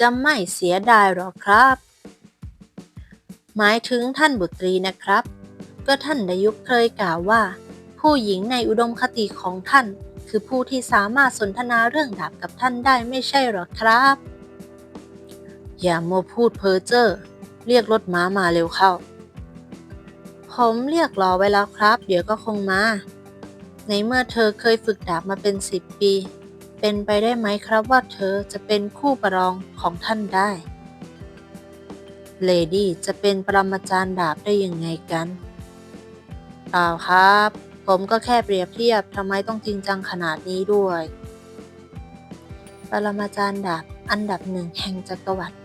จะไม่เสียดายหรอครับ หมายถึงท่านบุตรีนะครับ ก็ท่านดยุคเคยกล่าวว่า ผู้หญิงในอุดมคติของท่าน คือผู้ที่สามารถสนทนาเรื่องดาบกับท่านได้ไม่ใช่หรอครับ อย่าโมพูดเพ้อเจ้อเรียกรถม้ามาเร็วเข้า ผมเรียกรอไว้แล้วครับ เดี๋ยวก็คงมา ในเมื่อเธอเคยฝึกดาบมาเป็นสิบปี เป็นไปได้ไหมครับว่าเธอจะเป็นคู่ประลองของท่านได้ เลดี้จะเป็นปรมาจารย์ดาบได้ยังไงกันเปล่าครับ ผมก็แค่เปรียบเทียบทำไมต้องจริงจังขนาดนี้ด้วย ปรมาจารย์ดาบอันดับหนึ่งแห่งจักรวรรดิ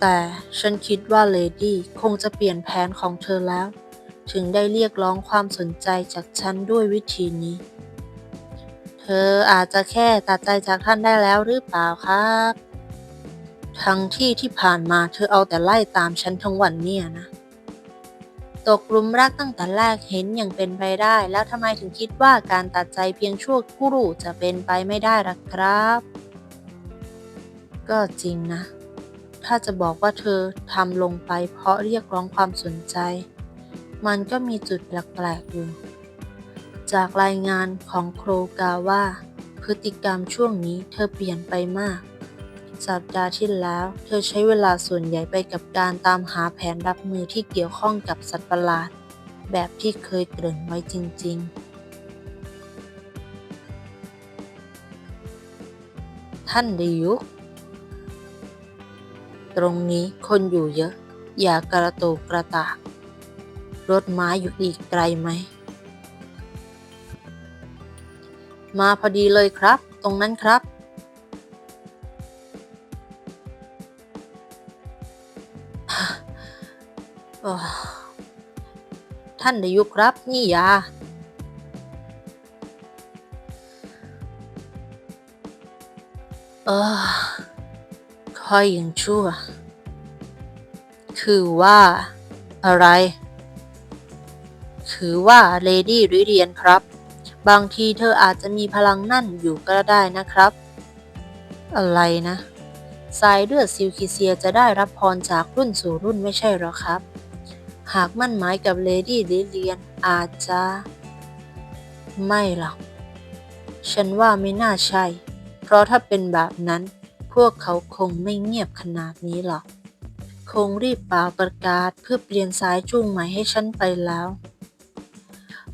แต่ฉันคิดว่าเลดี้คงจะเปลี่ยนแผนของเธอแล้ว ถึงได้เรียกร้องความสนใจจากฉันด้วยวิธีนี้ เธออาจจะแค่ตัดใจจากท่านได้แล้วหรือเปล่าครับ ทั้งที่ที่ผ่านมาเธอเอาแต่ไล่ตามฉันทั้งวันเนี่ยนะ ตกหลุมรักตั้งแต่แรกเห็นอย่างเป็นไปได้ แล้วทำไมถึงคิดว่าการตัดใจเพียงชั่วครู่จะเป็นไปไม่ได้ล่ะครับ ก็จริงนะ ถ้าจะบอกว่าเธอทำลงไปเพราะเรียกร้องความสนใจ มันก็มีจุดแปลกๆอยู่ จากรายงานของโครกาว่า พฤติกรรมช่วงนี้เธอเปลี่ยนไปมาก สัปดาห์ที่แล้ว เธอใช้เวลาส่วนใหญ่ไปกับการตามหาแผนรับมือที่เกี่ยวข้องกับสัตว์ประหลาด แบบที่เคยเกริ่นไว้จริง ๆ ท่านดยุคตรงนี้คนอยู่เยอะ อย่ากระโตกกระตากรถม้าอยู่อีกไกลไหม มาพอดีเลยครับ ตรงนั้นครับ ท่านดยุคครับ นี่ยา เออค่อยยังชั่ว คือว่าอะไร คือว่าเลดี้ริเดียนครับ บางทีเธออาจจะมีพลังนั่นอยู่ก็ได้นะครับ อะไรนะ สายเลือดซิลคิเซียจะได้รับพรจากรุ่นสู่รุ่นไม่ใช่หรอครับ หากมั่นหมายกับเลดี้ลิเลียนอาจจะ ไม่หรอก ฉันว่าไม่น่าใช่ เพราะถ้าเป็นแบบนั้น พวกเขาคงไม่เงียบขนาดนี้หรอก คงรีบเป่าประกาศเพื่อเปลี่ยนสายจูงหม่ให้ฉันไปแล้ว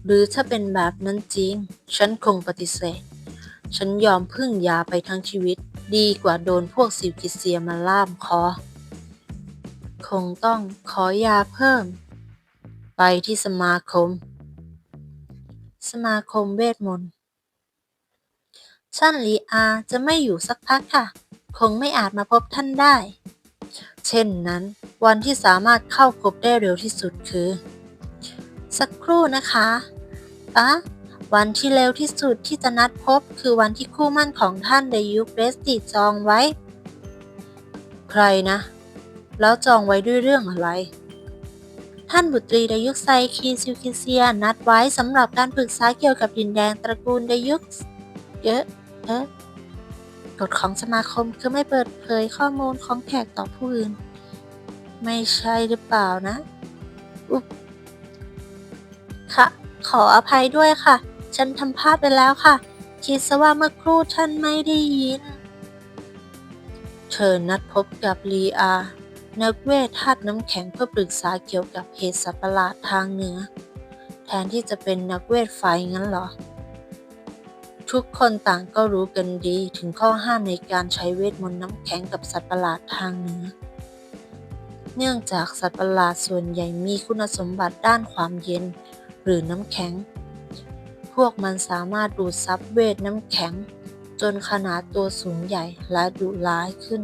หรือถ้าเป็นแบบนั้นจริง ฉันคงปฏิเสธ ฉันยอมพึ่งยาไปทั้งชีวิต ดีกว่าโดนพวกซิลกิเซียมาล่ามคอ คงต้องขอยาเพิ่ม ไปที่สมาคม สมาคมเวทมนต์ท่านลีอาจะไม่อยู่สักพักค่ะ คงไม่อาจมาพบท่านได้ เช่นนั้น วันที่สามารถเข้าพบได้เร็วที่สุดคือ สักครู่นะคะอะวันที่เร็วที่สุดที่จะนัดพบคือวันที่คู่มั่นของท่านไดยุคเรสติจองไว้ ใครนะ แล้วจองไว้ด้วยเรื่องอะไร ท่านบุตรีไดยุคไซคีซิลคิเซียนัดไว้สำหรับการปรึกษาเกี่ยวกับดินแดนตระกูลไดยุคเยอะเอ๊ะกฎของสมาคมคือไม่เปิดเผยข้อมูลของแขกต่อผู้อื่น ไม่ใช่หรือเปล่านะ อุ๊บ ขออภัยด้วยค่ะ ฉันทำพลาดไปแล้วค่ะ คิดซะว่าเมื่อครู่ท่านไม่ได้ยิน เธอนัดพบกับลีอา นักเวทธาตุน้ำแข็งเพื่อปรึกษาเกี่ยวกับเหตุสัตว์ประหลาดทางเหนือ แทนที่จะเป็นนักเวทไฟงั้นเหรอ ทุกคนต่างก็รู้กันดีถึงข้อห้ามในการใช้เวทมนต์น้ำแข็งกับสัตว์ประหลาดทางเหนือเนื่องจากสัตว์ประหลาดส่วนใหญ่มีคุณสมบัติด้านความเย็น หรือน้ำแข็ง พวกมันสามารถดูดซับเวทน้ำแข็ง จนขนาดตัวสูงใหญ่และดุร้ายขึ้น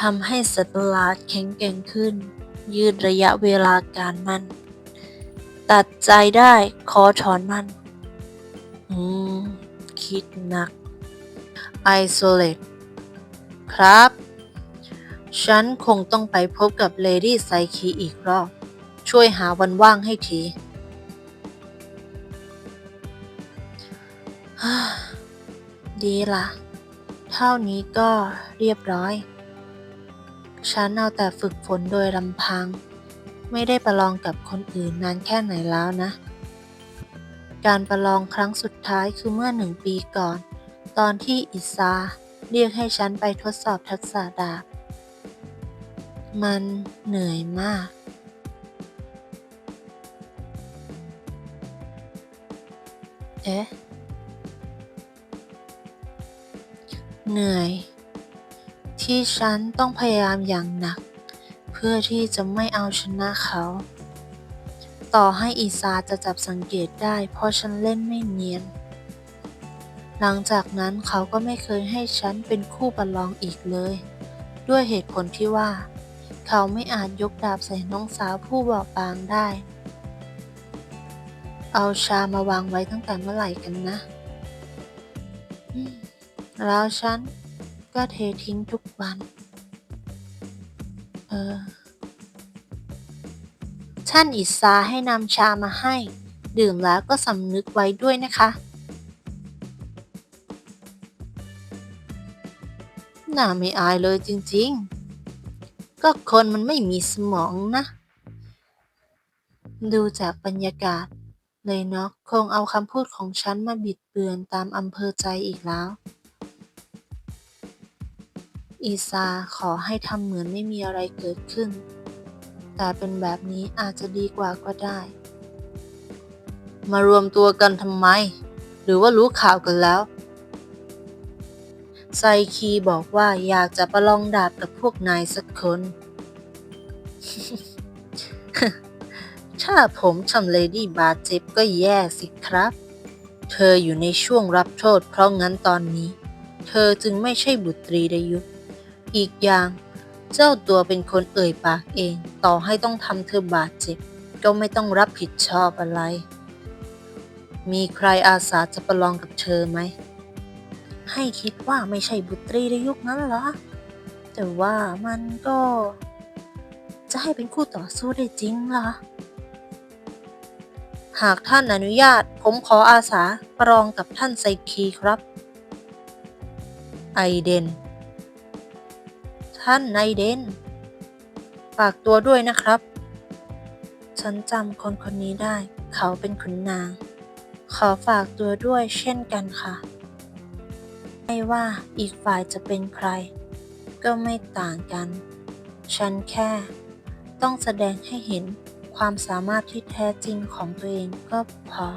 ทำให้สัตว์ประหลาดแข็งแกร่งขึ้น ยืดระยะเวลาการมัน ตัดใจได้ขอถอนมัน อืม คิดหนัก Isolate ครับ ฉันคงต้องไปพบกับเลดี้ไซคีอีกรอบ ช่วยหาวันว่างให้ที ดีละ่ะ เท่านี้ก็เรียบร้อย ฉันเอาแต่ฝึกฝนโดยลำพัง ไม่ได้ประลองกับคนอื่นนานแค่ไหนแล้วนะ การประลองครั้งสุดท้ายคือเมื่อหนึ่งปีก่อน ตอนที่อิซาเรียกให้ฉันไปทดสอบทักษะดาบ มันเหนื่อยมาก เหนื่อย ที่ฉันต้องพยายามอย่างหนัก เพื่อที่จะไม่เอาชนะเขา ต่อให้อีซาจะจับสังเกตได้ เพราะฉันเล่นไม่เนียน หลังจากนั้นเขาก็ไม่เคยให้ฉันเป็นคู่ประลองอีกเลย ด้วยเหตุผลที่ว่า เขาไม่อาจยกดาบใส่น้องสาวผู้บอบบางได้ เอาชามาวางไว้ตั้งแต่เมื่อไหร่กันนะอืม แล้วฉันก็เททิ้งทุกวัน เออ ท่านอิสาให้นำชามาให้ ดื่มแล้วก็สำนึกไว้ด้วยนะคะ น่าไม่อายเลยจริงๆ ก็คนมันไม่มีสมองนะ ดูจากบรรยากาศเลยเนาะคงเอาคำพูดของฉันมาบิดเบือนตามอำเภอใจอีกแล้ว อีซาขอให้ทำเหมือนไม่มีอะไรเกิดขึ้น แต่เป็นแบบนี้อาจจะดีกว่าก็ได้ มารวมตัวกันทำไม หรือว่ารู้ข่าวกันแล้ว ไซคีบอกว่าอยากจะประลองดาบกับพวกนายสักคน ถ้าผมทำเลดี้บาดเจ็บก็แย่สิครับ เธออยู่ในช่วงรับโทษเพราะงั้นตอนนี้เธอจึงไม่ใช่บุตรีดยุทธ อีกอย่าง เจ้าตัวเป็นคนเอ่ยปากเอง ต่อให้ต้องทำเธอบาดเจ็บ ก็ไม่ต้องรับผิดชอบอะไร มีใครอาสาจะประลองกับเธอไหม ให้คิดว่าไม่ใช่บุตรีในยุคนั้นเหรอ แต่ว่ามันก็ จะให้เป็นคู่ต่อสู้ได้จริงเหรอ หากท่านอนุญาต ผมขออาสาประลองกับท่านไซคีครับ ไอเดน ท่านไอเดน ฝากตัวด้วยนะครับ ฉันจำคนคนนี้ได้ เขาเป็นขุนนาง ขอฝากตัวด้วยเช่นกันค่ะ ไม่ว่าอีกฝ่ายจะเป็นใคร ก็ไม่ต่างกัน ฉันแค่ ต้องแสดงให้เห็นความสามารถที่แท้จริงของตัวเองก็พอ